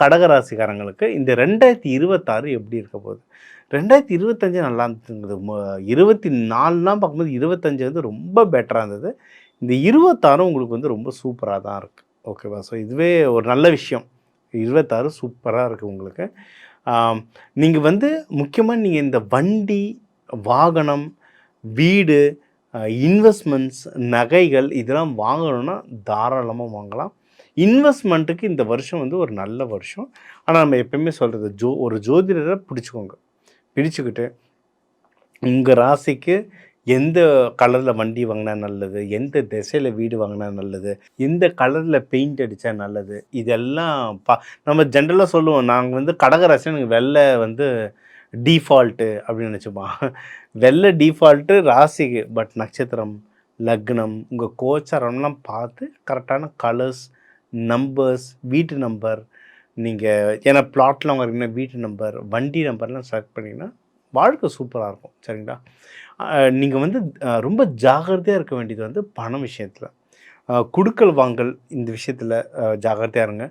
கடகராசிக்காரங்களுக்கு இந்த ரெண்டாயிரத்தி இருபத்தாறு எப்படி இருக்க போகுது? ரெண்டாயிரத்தி இருபத்தஞ்சு நல்லா இருந்தது இருபத்தி நாலுலாம் பார்க்கும்போது இருபத்தஞ்சு வந்து ரொம்ப பெட்டராக இருந்தது. இந்த இருபத்தாறும் உங்களுக்கு வந்து ரொம்ப சூப்பராக தான் இருக்குது ஓகேவா ஸோ இதுவே ஒரு நல்ல விஷயம். இருபத்தாறு சூப்பராக இருக்குது உங்களுக்கு. நீங்கள் வந்து முக்கியமாக நீங்கள் இந்த வண்டி வாகனம் வீடு இன்வெஸ்ட்மெண்ட்ஸ் நகைகள் இதெல்லாம் வாங்கணும்னா தாராளமாக வாங்கலாம். இன்வெஸ்ட்மெண்ட்டுக்கு இந்த வருஷம் வந்து ஒரு நல்ல வருஷம். ஆனால் நம்ம எப்பயுமே சொல்கிறது ஜோ ஒரு ஜோதிடரை பிடிச்சிக்கோங்க. பிடிச்சிக்கிட்டு உங்கள் ராசிக்கு எந்த கலரில் வண்டி வாங்கினா நல்லது எந்த திசையில் வீடு வாங்கினா நல்லது எந்த கலரில் பெயிண்ட் அடித்தா நல்லது இதெல்லாம் பா நம்ம ஜென்ரலாக சொல்லுவோம் நாங்கள் வந்து கடகராசி எனக்கு வெள்ளை வந்து டீஃபால்ட்டு அப்படின்னு நினச்சிப்போம். வெள்ளை டிஃபால்ட்டு ராசிக்கு பட் நட்சத்திரம் லக்னம் உங்கள் கோச்சாரம்லாம் பார்த்து கரெக்டான கலர்ஸ் நம்பர்ஸ் வீட்டு நம்பர் நீங்கள் ஏன்னா பிளாட்டில் வாங்குறீங்கன்னா வீட்டு நம்பர் வண்டி நம்பர்லாம் செலக்ட் பண்ணிங்கன்னா வாழ்க்கை சூப்பராக இருக்கும் சரிங்களா? நீங்கள் வந்து ரொம்ப ஜாகிரதையாக இருக்க வேண்டியது வந்து பணம் விஷயத்தில். குடுக்கல் வாங்கல் இந்த விஷயத்தில் ஜாகிரதையாக இருங்க.